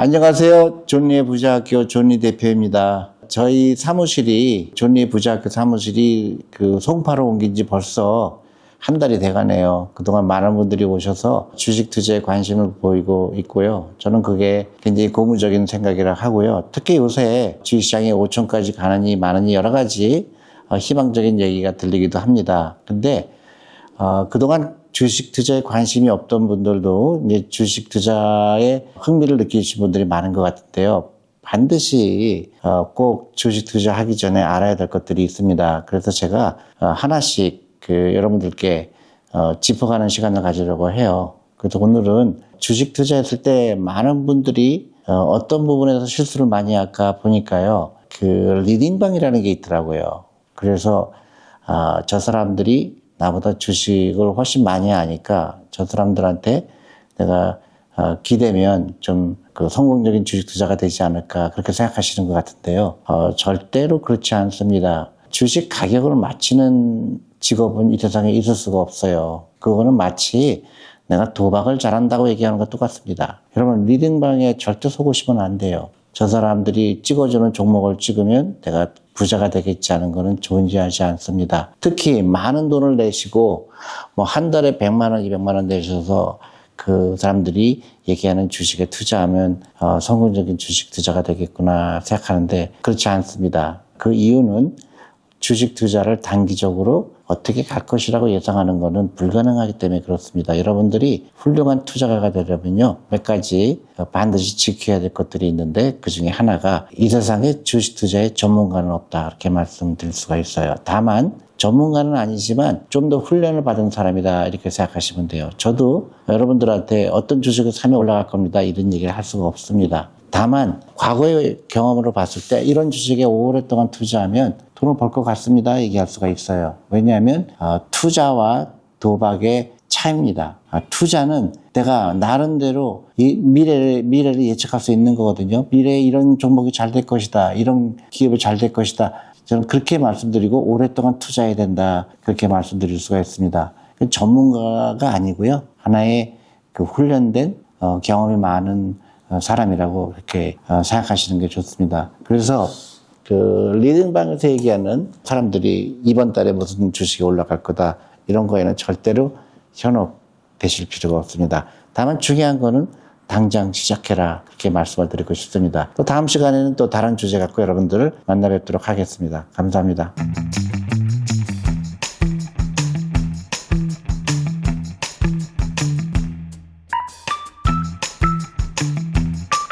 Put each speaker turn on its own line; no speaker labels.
안녕하세요. 존리의 부자학교 존리 대표입니다. 저희 사무실이 존리의 부자학교 사무실이 그 송파로 옮긴 지 벌써 한 달이 돼가네요. 그동안 많은 분들이 오셔서 주식 투자에 관심을 보이고 있고요. 저는 그게 굉장히 고무적인 생각이라 하고요. 특히 요새 주식시장이 5천까지 가느니 마느니 여러 가지 어, 희망적인 얘기가 들리기도 합니다. 근데 어, 그동안 주식 투자에 관심이 없던 분들도 이제 주식 투자에 흥미를 느끼신 분들이 많은 것 같은데요. 반드시 어, 꼭 주식 투자하기 전에 알아야 될 것들이 있습니다. 그래서 제가 어, 하나씩 그 여러분들께 어, 짚어가는 시간을 가지려고 해요. 그래서 오늘은 주식 투자했을 때 많은 분들이 어, 어떤 부분에서 실수를 많이 할까 보니까요. 그 리딩방이라는 게 있더라고요. 그래서 아, 저 사람들이 나보다 주식을 훨씬 많이 아니까 저 사람들한테 내가 어, 기대면 좀 그 성공적인 주식 투자가 되지 않을까 그렇게 생각하시는 것 같은데요. 어, 절대로 그렇지 않습니다. 주식 가격을 맞히는 직업은 이 세상에 있을 수가 없어요. 그거는 마치 내가 도박을 잘한다고 얘기하는 것 똑같습니다. 여러분 리딩방에 절대 속으시면 안 돼요. 저 사람들이 찍어주는 종목을 찍으면 내가 부자가 되겠지 하는 것은 존재하지 않습니다. 특히 많은 돈을 내시고 뭐 한 달에 100만 원, 200만 원 내셔서 그 사람들이 얘기하는 주식에 투자하면 어, 성공적인 주식 투자가 되겠구나 생각하는데 그렇지 않습니다. 그 이유는 주식 투자를 단기적으로 어떻게 갈 것이라고 예상하는 것은 불가능하기 때문에 그렇습니다. 여러분들이 훌륭한 투자가가 되려면요. 몇 가지 반드시 지켜야 될 것들이 있는데 그 중에 하나가 이 세상에 주식 투자의 전문가는 없다. 이렇게 말씀드릴 수가 있어요. 다만 전문가는 아니지만 좀 더 훈련을 받은 사람이다 이렇게 생각하시면 돼요. 저도 여러분들한테 어떤 주식을 사면 올라갈 겁니다 이런 얘기를 할 수가 없습니다. 다만 과거의 경험으로 봤을 때 이런 주식에 오랫동안 투자하면 돈을 벌 것 같습니다 얘기할 수가 있어요. 왜냐하면 어, 투자와 도박의 차이입니다. 아, 투자는 내가 나름대로 이 미래를, 미래를 예측할 수 있는 거거든요. 미래에 이런 종목이 잘 될 것이다. 이런 기업이 잘 될 것이다. 저는 그렇게 말씀드리고 오랫동안 투자해야 된다. 그렇게 말씀드릴 수가 있습니다. 전문가가 아니고요. 하나의 그 훈련된 어, 경험이 많은 어, 사람이라고 이렇게 어, 생각하시는 게 좋습니다. 그래서 그 리딩방에서 얘기하는 사람들이 이번 달에 무슨 주식이 올라갈 거다 이런 거에는 절대로 현혹되실 필요가 없습니다. 다만 중요한 거는 당장 시작해라 그렇게 말씀을 드리고 싶습니다. 또 다음 시간에는 또 다른 주제 갖고 여러분들을 만나 뵙도록 하겠습니다. 감사합니다.